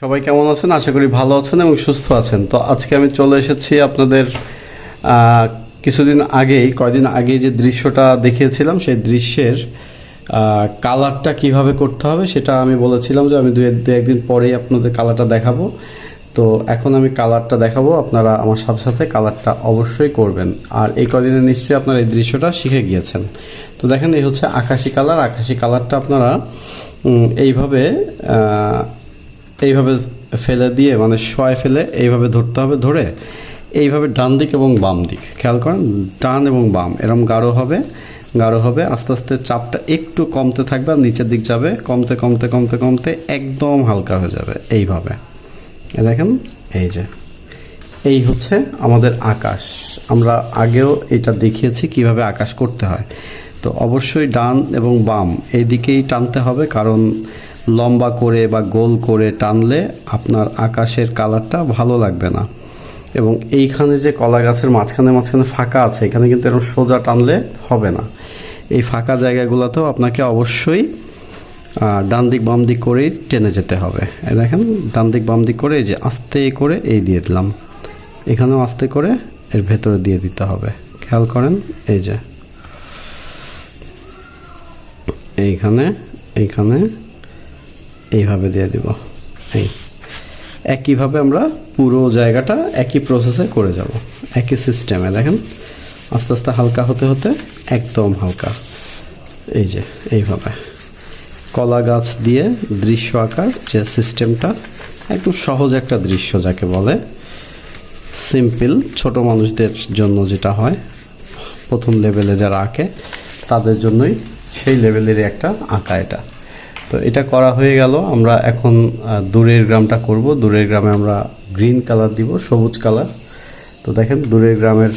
সবাই কেমন আছেন? আশা করি ভালো আছেন এবং সুস্থ আছেন। তো আজকে আমি চলে এসেছি আপনাদের কিছুদিন আগেই, কয়দিন আগেই যে দৃশ্যটা দেখিয়েছিলাম, সেই দৃশ্যের কালারটা কীভাবে করতে হবে সেটা আমি বলেছিলাম যে আমি দু এক- দু একদিন পরেই আপনাদের কালারটা দেখাবো। তো এখন আমি কালারটা দেখাবো, আপনারা আমার সাথে সাথে কালারটা অবশ্যই করবেন। আর এই কদিনে নিশ্চয়ই আপনারা এই দৃশ্যটা শিখে গিয়েছেন। তো দেখেন, এই হচ্ছে আকাশি কালার। আকাশি কালারটা আপনারা এইভাবে এইভাবে ফেলে দিয়ে মানে শোয়ায় ফেলে এইভাবে ধরতে হবে, ধরে এইভাবে ডান দিক এবং বাম দিক। খেয়াল করেন, ডান এবং বাম, এরম গাঢ় হবে গাঢ় হবে, আস্তে আস্তে চাপটা একটু কমতে থাকবে আর নিচের দিক যাবে, কমতে কমতে কমতে কমতে একদম হালকা হয়ে যাবে, এইভাবে। দেখেন, এই যে, এই হচ্ছে আমাদের আকাশ। আমরা আগেও এটা দেখিয়েছি কীভাবে আকাশ করতে হয়। তো অবশ্যই ডান এবং বাম, এই দিকেই টানতে হবে, কারণ লম্বা করে বা গোল করে টানলে আপনার আকাশের কালারটা ভালো লাগবে না। এবং এইখানে যে কলা গাছের মাঝখানে মাঝখানে ফাঁকা আছে, এখানে কিন্তু এরকম সোজা টানলে হবে না। এই ফাঁকা জায়গাগুলোতেও আপনাকে অবশ্যই ডান দিক বাম দিক করেই টেনে যেতে হবে। দেখেন ডান দিক বাম দিক করে এই যে আস্তে করে এই দিয়ে দিলাম। এখানেও আস্তে করে এর ভেতরে দিয়ে দিতে হবে। খেয়াল করেন, এই যে। এইখানে এইখানে এইভাবে দিয়ে দিব। এই। একইভাবে আমরা পুরো জায়গাটা একই প্রসেসে করে যাব। একই সিস্টেমে দেখেন, আস্তে আস্তে হালকা হতে হতে একদম হালকা। এই যে, এইভাবে। কলা গাছ দিয়ে দৃশ্য আঁকার যে সিস্টেমটা একদম সহজ একটা দৃশ্য যাকে বলে সিম্পল ছোট মানুষদের জন্য যেটা হয়, প্রথম লেভেলে যারা আঁকে, তাদের জন্যই সেই লেভেলেরই একটা আঁকা এটা। তো এটা করা হয়ে গেল। আমরা এখন দূরের গ্রামটা করব। দূরের গ্রামে আমরা গ্রিন কালার দিব, সবুজ কালার। তো দেখেন, দূরের গ্রামের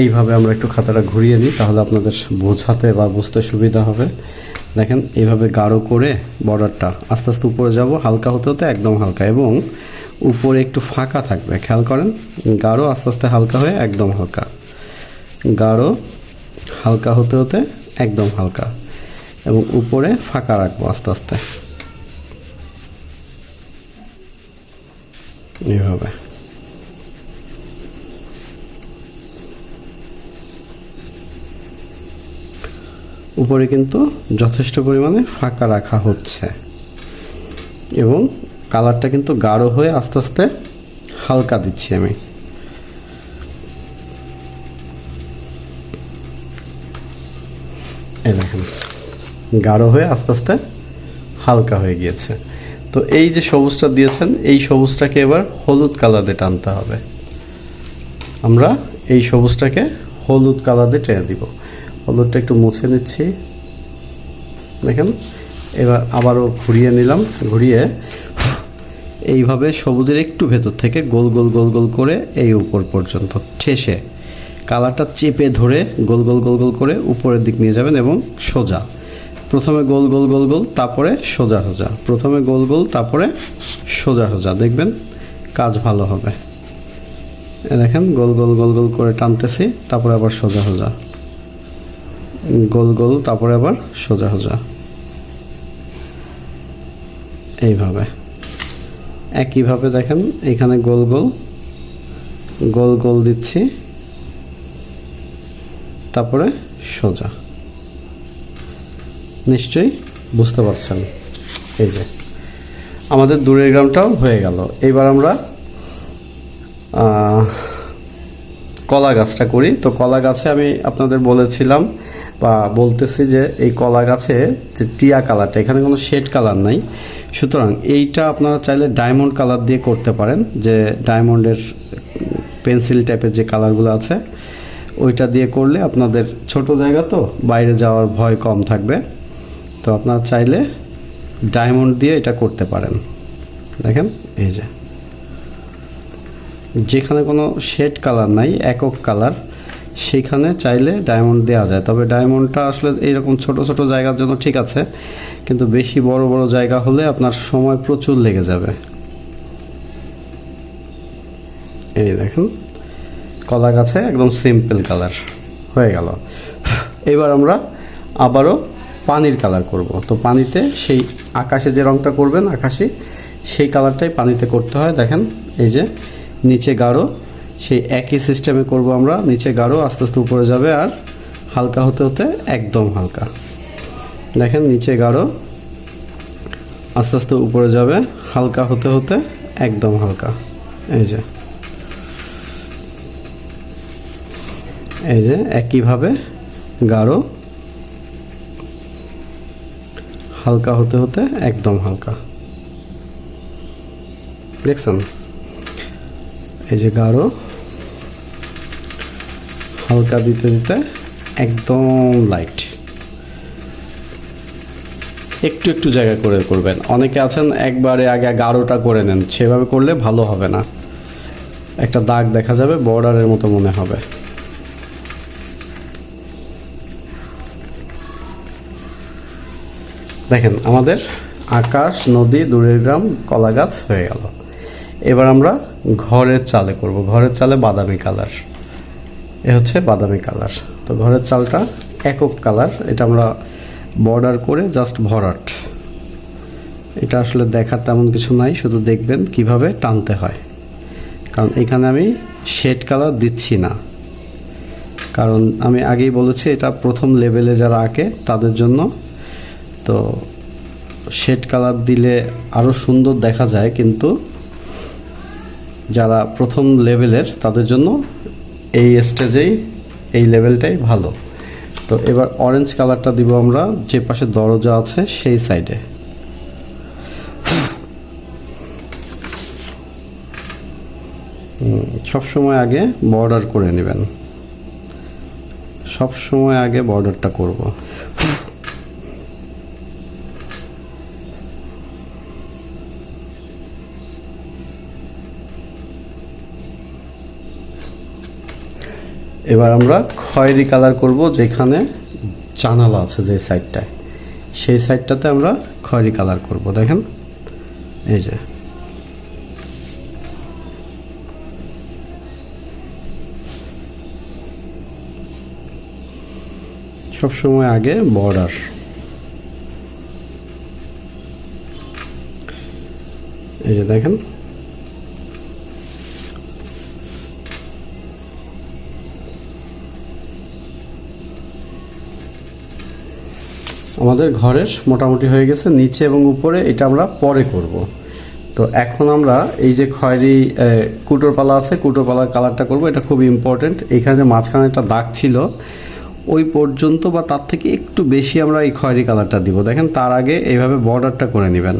এইভাবে আমরা একটু খাতাটা ঘুরিয়ে নিই, তাহলে আপনাদের বোঝাতে বা বুঝতে সুবিধা হবে। দেখেন, এইভাবে গাঢ় করে বর্ডারটা আস্তে আস্তে উপরে যাব। হালকা হতে হতে একদম হালকা, এবং উপরে একটু ফাঁকা থাকবে। খেয়াল করেন, গাঢ় আস্তে আস্তে হালকা হয়ে একদম হালকা। গাঢ়, হালকা হতে হতে একদম হালকা। এবং উপরে ফাঁকা রাখব আস্তে আস্তে। এইভাবে। উপরে কিন্তু যথেষ্ট পরিমাণে ফাঁকা রাখা হচ্ছে। এবং কালারটা কিন্তু গাঢ় হয়ে আস্তে আস্তে হালকা দিচ্ছি আমি। এই দেখেন। গাঢ় হয়ে আস্তে আস্তে হালকা হয়ে গিয়েছে। তো এই যে সবুজটা দিয়েছেন, এই সবুজটাকে এবার হলুদ কালারে টানতে হবে। আমরা এই সবুজটাকে হলুদ কালারে টেনে দিব। হলুদটা একটু মুছে নিচ্ছি। দেখেন, এবার আবারও ঘুরিয়ে নিলাম। ঘুরিয়ে এইভাবে সবুজের একটু ভেতর থেকে গোল গোল গোল গোল করে এই উপর পর্যন্ত ঠেসে। কালারটা চেপে ধরে গোল গোল গোল গোল করে উপরের দিক নিয়ে যাবেন এবং সোজা। প্রথমে গোল গোল গোল গোল, তারপরে সোজা সোজা। প্রথমে গোল গোল, তারপরে সোজা সোজা। দেখবেন কাজ ভালো হবে। দেখেন, গোল গোল গোল গোল করে টানতেছি, তারপরে আবার সোজা সোজা। গোল গোল, তারপরে আবার সোজা সোজা। এইভাবে। একইভাবে দেখেন, এখানে গোল গোল গোল গোল দিচ্ছি, তারপরে সোজা। নিশ্চয়ই বুঝতে পারছেন। এই যে, আমাদের দূরের গ্রামটাও হয়ে গেল। এইবার আমরা কলা গাছটা করি। তো কলা গাছে আমি আপনাদের বলেছিলাম বা বলতেছি যে এই কলা গাছে যে টিয়া কালারটা, এখানে কোনো শেড কালার নাই। সুতরাং এইটা আপনারা চাইলে ডায়মন্ড কালার দিয়ে করতে পারেন, যে ডায়মন্ডের পেন্সিল টাইপের যে কালারগুলো আছে, ওইটা দিয়ে করলে আপনাদের ছোট জায়গা তো, বাইরে যাওয়ার ভয় কম থাকবে। তো আপনারা চাইলে ডায়মন্ড দিয়ে এটা করতে পারেন। দেখেন, এই যে। যেখানে কোনো শেড কালার নাই, একক কালার সেখানে চাইলে ডায়মন্ড দেওয়া যায়। তবে ডায়মন্ডটা আসলে এইরকম ছোট ছোট জায়গার জন্য ঠিক আছে, কিন্তু বেশি বড় বড় জায়গা হলে আপনার সময় প্রচুর লেগে যাবে। এই দেখেন কলা গাছে একদম সিম্পল কালার হয়ে গেল। এবার আমরা আবারও পানির কালার করব। তো পানিতে সেই আকাশে যে রংটা করবেন, আকাশি সেই কালারটাই পানিতে করতে হয়। দেখেন, এই যে নিচে গাঢ়, সেই একই সিস্টেমে করব আমরা। নিচে গাঢ়, আস্তে আস্তে উপরে যাবে আর হালকা হতে হতে একদম হালকা। দেখেন, নিচে গাঢ়, আস্তে আস্তে উপরে যাবে, হালকা হতে হতে একদম হালকা। এই যে এই যে একইভাবে গাঢ় হালকা হতে হতে একদম হালকা। দেখছেন? এই যে গাঢ়, হালকা দিতে দিতে একদম লাইট একটু একটু জায়গা করে করবেন। অনেকে আছেন, একবারে আগে গাঢ়টা করে নেন। সেভাবে করলে ভালো হবে না। একটা দাগ দেখা যাবে বর্ডারের মতো মনে হবে। দেখেন, আমাদের আকাশ, নদী, দূরের গ্রাম কলা গাছ হয়ে গেল। এবার আমরা ঘরের চালে করব। ঘরের চালে বাদামি কালার। এ হচ্ছে বাদামি কালার। তো ঘরের চালটা একক কালার। এটা আমরা বর্ডার করে জাস্ট ভরাট। এটা আসলে দেখার তেমন কিছু নাই, শুধু দেখবেন কীভাবে টানতে হয়। কারণ এখানে আমি শেড কালার দিচ্ছি না। কারণ আমি আগেই বলেছি, এটা প্রথম লেভেলে যারা আঁকে, তাদের জন্য তো শেড কালার দিলে আরও সুন্দর দেখা যায়, কিন্তু যারা প্রথম লেভেলের, তাদের জন্য এই স্টেজেই, এই লেভেলটাই ভালো। তো এবার অরেঞ্জ কালারটা দিব আমরা, যে পাশে দরজা আছে, সেই সাইডে সব সময় আগে বর্ডার করে নেবেন। সব সময় আগে বর্ডারটা করব। এবার আমরা খয়েরি কালার করব যেখানে জানালা আছে যে সাইডটায়। সেই সাইডটাতে আমরা খয়েরি কালার করব, দেখেন? এই যে। সবসময় আগে বর্ডার এই যে দেখেন? আমাদের ঘরের মোটামুটি হয়ে গেছে, নিচে এবং উপরে এটা আমরা পরে করব। তো এখন আমরা এই যে খয়েরি কুটোরপালা আছে কুটোরপালার কালারটা করব, এটা খুব ইম্পর্টেন্ট এখানে যে মাঝখানে একটা দাগ ছিল, ওই পর্যন্ত বা তার থেকে একটু বেশি আমরা এই খয়েরি কালারটা দিব। দেখেন, তার আগে এইভাবে বর্ডারটা করে নেবেন।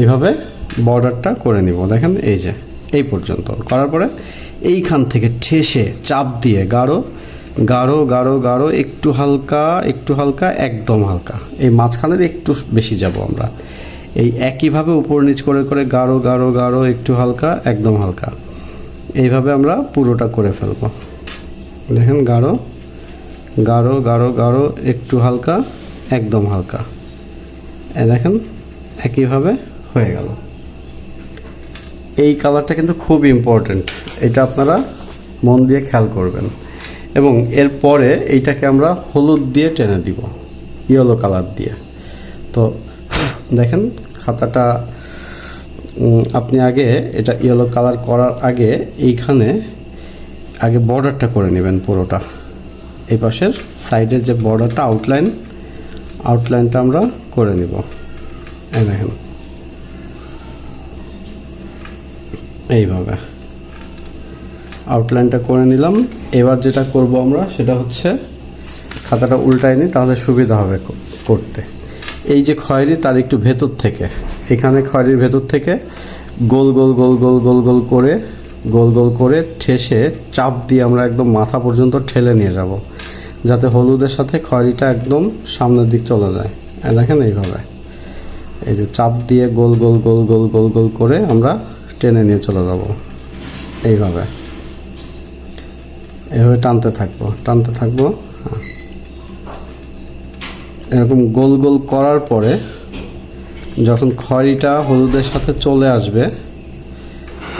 এইভাবে বর্ডারটা করে নিব। দেখেন, এই যে, এই পর্যন্ত। করার পরে এইখান থেকে ঠেসে, চাপ দিয়ে গাঢ় গাঢ় গাঢ় গাঢ়, একটু হালকা একটু হালকা, একদম হালকা। এই মাঝখানের একটু বেশি যাব আমরা। এই একইভাবে উপর নিচ করে করে গাঢ় গাঢ় গাঢ়, একটু হালকা, একদম হালকা। এইভাবে আমরা পুরোটা করে ফেলব। দেখেন গাঢ় গাঢ় গাঢ় গাঢ়, একটু হালকা, একদম হালকা। এ দেখেন, একইভাবে হয়ে গেল। এই কালারটা কিন্তু খুব ইম্পর্ট্যান্ট এটা আপনারা মন দিয়ে খেয়াল করবেন। এবং এরপরে এইটাকে আমরা হলুদ দিয়ে টেনে দিব ইয়েলো কালার দিয়ে। তো দেখেন খাতাটা আপনি আগে এটা ইয়েলো কালার করার আগে এইখানে আগে বর্ডারটা করে নেবেন পুরোটা। এই পাশের সাইডের যে বর্ডারটা আউটলাইন আউটলাইনটা আমরা করে নিব। এই দেখেন। এইভাবে। আউটলাইনটা করে নিলাম। এবার যেটা করব আমরা, সেটা হচ্ছে খাতাটা উল্টায় নিই, তাহলে সুবিধা হবে করতে। এই যে খয়েরি, তার একটু ভেতর থেকে। এখানে খয়েরির ভেতর থেকে গোল গোল গোল গোল গোল গোল করে, গোল গোল করে ঠেসে চাপ দিয়ে আমরা একদম মাথা পর্যন্ত ঠেলে নিয়ে যাব, যাতে হলুদের সাথে খয়েরিটা একদম সামনের দিক চলে যায়। দেখেন এইভাবে। এই যে চাপ দিয়ে গোল গোল গোল গোল গোল গোল করে আমরা টেনে নিয়ে চলে যাব। এইভাবে। এভাবে টানতে থাকব টানতে থাকব হ্যাঁ। এরকম গোল গোল করার পরে যখন খড়িটা হলুদের সাথে চলে আসবে,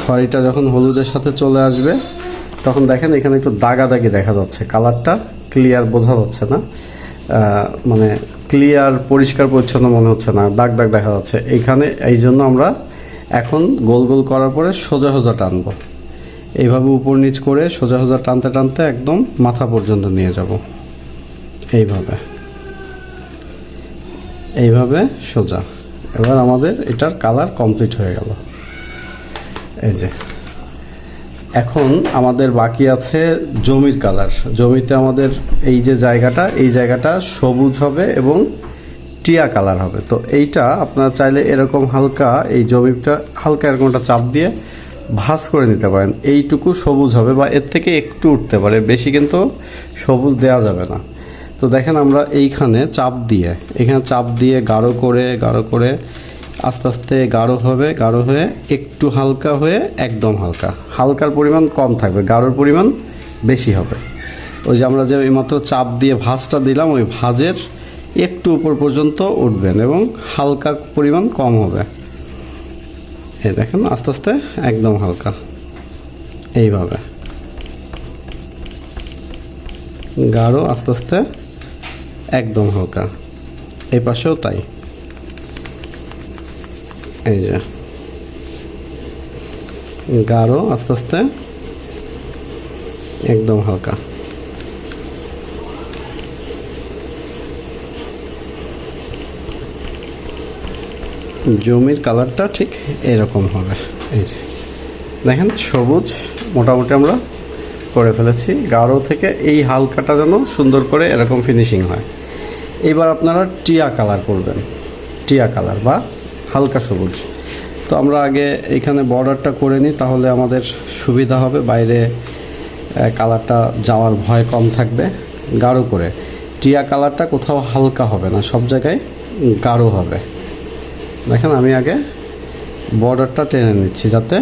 খড়িটা যখন হলুদের সাথে চলে আসবে, তখন দেখেন এখানে একটু দাগা দাগি দেখা যাচ্ছে, কালারটা ক্লিয়ার বোঝা যাচ্ছে না। মানে ক্লিয়ার, পরিষ্কার, পরিচ্ছন্ন মনে হচ্ছে না, দাগ দাগ দেখা যাচ্ছে। এইখানে এই জন্য আমরা এখন গোল গোল করার পরে সোজা সোজা টানবো। এইভাবে উপর নিচ করে সোজা সোজা টানতে টানতে একদম মাথা পর্যন্ত নিয়ে যাব। এইভাবে। এইভাবে সোজা। এবার আমাদের এটার কালার কমপ্লিট হয়ে গেল। এই যে। এখন আমাদের বাকি আছে জমির কালার জমিতে আমাদের এই যে জায়গাটা, এই জায়গাটা সবুজ হবে এবং টিয়া কালার হবে। তো এইটা আপনারা চাইলে এরকম হালকা এই জমিটা, হালকা এরকম চাপ দিয়ে ভাঁজ করে নিতে পারেন। এইটুকু সবুজ হবে বা এর থেকে একটু উঠতে পারে। বেশি কিন্তু সবুজ দেওয়া যাবে না। তো দেখেন আমরা এইখানে চাপ দিয়ে, এখানে চাপ দিয়ে গাঢ় করে গাঢ় করে, আস্তে আস্তে গাঢ় হবে, গাঢ় হয়ে একটু হালকা হয়ে একদম হালকা। হালকার পরিমাণ কম থাকবে, গাঢ়র পরিমাণ বেশি হবে। ওই যে আমরা যে এইমাত্র চাপ দিয়ে ভাঁজটা দিলাম, ওই ভাঁজের একটু উপর পর্যন্ত উঠবেন এবং হালকা পরিমাণ কম হবে। এই দেখেন, আস্তে আস্তে একদম হালকা। এইভাবে। গাঢ়, আস্তে আস্তে একদম হালকা। এই পাশেও তাই। এই যে। গাঢ়, আস্তে আস্তে একদম হালকা। জমির কালারটা ঠিক এরকম হবে। এই যে। দেখেন, সবুজ মোটামুটি আমরা করে ফেলেছি। গাঢ় থেকে এই হালকাটা যেন সুন্দর করে এরকম ফিনিশিং হয়। এবার আপনারা টিয়া কালার করবেন। টিয়া কালার বা হালকা সবুজ। তো আমরা আগে এখানে বর্ডারটা করে নিই, তাহলে আমাদের সুবিধা হবে। বাইরে কালারটা যাওয়ার ভয় কম থাকবে। গাঢ় করে। টিয়া কালারটা কোথাও হালকা হবে না, সব জায়গায় গাঢ় হবে। দেখেন, আমি আগে বর্ডারটা টেনে নিচ্ছি যাতে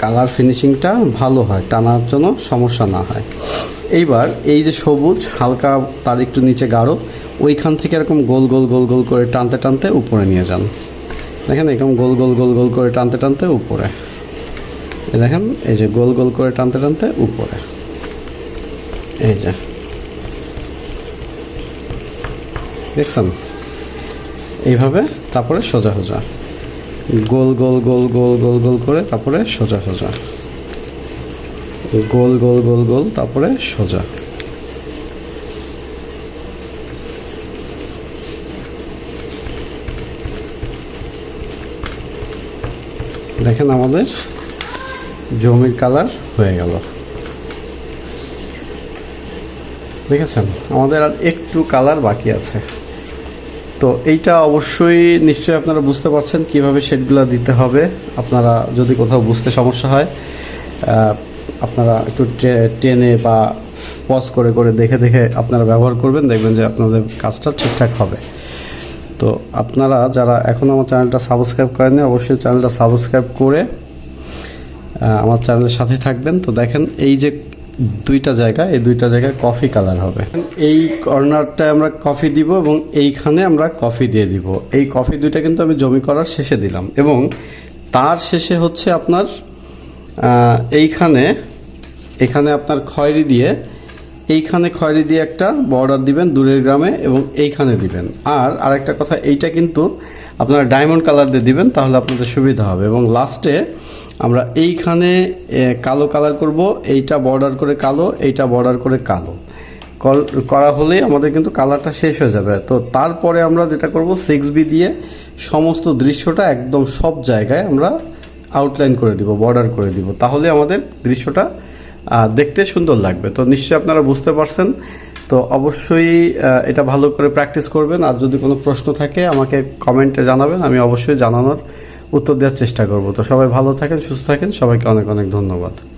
কালার ফিনিশিংটা ভালো হয়, টানার জন্য সমস্যা না হয়। এইবার এই যে সবুজ, হালকা, তার একটু নিচে গাঢ়, ওইখান থেকে এরকম গোল গোল গোল গোল করে টানতে টানতে উপরে নিয়ে যান। দেখেন, এরকম গোল গোল গোল গোল করে টানতে টানতে উপরে। দেখেন, এই যে গোল গোল করে টানতে টানতে উপরে। এই যে। দেখছেন? এইভাবে তারপরে সোজা সোজা। গোল গোল গোল গোল গোল গোল করে তারপরে সোজা সোজা। গোল গোল গোল গোল, তারপরে সোজা। দেখেন আমাদের জমির কালার হয়ে গেল। দেখেছেন? আমাদের আর একটু কালার বাকি আছে। তো এইটা অবশ্যই নিশ্চয়ই আপনারা বুঝতে পারছেন কীভাবে শেডগুলো দিতে হবে। আপনারা যদি কোথাও বুঝতে সমস্যা হয় আপনারা একটু টেনে বা পজ করে করে দেখে দেখে আপনারা ব্যবহার করবেন, দেখবেন যে আপনাদের কাজটা ঠিকঠাক হবে। তো আপনারা যারা এখন আমার চ্যানেলটা সাবস্ক্রাইব করেননি, অবশ্যই চ্যানেলটা সাবস্ক্রাইব করে আমার চ্যানেলের সাথে থাকবেন। তো দেখেন এই যে দুইটা জায়গা এই দুইটা জায়গায় কফি কালার হবে। এই কর্নারটায় আমরা কফি দিব এবং এইখানে আমরা কফি দিয়ে দিব। এই কফি দুইটা কিন্তু আমি জমি করার শেষে দিলাম এবং তার শেষে হচ্ছে আপনার এইখানে, এখানে আপনার খয়েরি দিয়ে, এইখানে খয়েরি দিয়ে একটা বর্ডার দিবেন দূরের গ্রামে এবং এইখানে দিবেন। আর আরেকটা কথা, এইটা কিন্তু আপনারা ডায়মন্ড কালার দিয়ে দিবেন, তাহলে আপনাদের সুবিধা হবে। এবং লাস্টে আমরা এইখানে কালো কালার করব, এইটা বর্ডার করে কালো, এইটা বর্ডার করে কালো। কর- হলেই আমাদের কিন্তু কালারটা শেষ হয়ে যাবে। তো তারপরে আমরা যেটা করব সিক্স বি দিয়ে সমস্ত দৃশ্যটা একদম সব জায়গায় আমরা আউটলাইন করে দিব বর্ডার করে দিব। তাহলে আমাদের দৃশ্যটা দেখতে সুন্দর লাগবে। তো নিশ্চয়ই আপনারা বুঝতে পারছেন। তো অবশ্যই এটা ভালো করে প্র্যাকটিস করবেন। আর যদি কোনো প্রশ্ন থাকে, আমাকে কমেন্টে জানাবেন। আমি অবশ্যই জানানোর উত্তর দেওয়ার চেষ্টা করব। তো সবাই ভালো থাকেন সুস্থ থাকেন। সবাইকে অনেক অনেক ধন্যবাদ।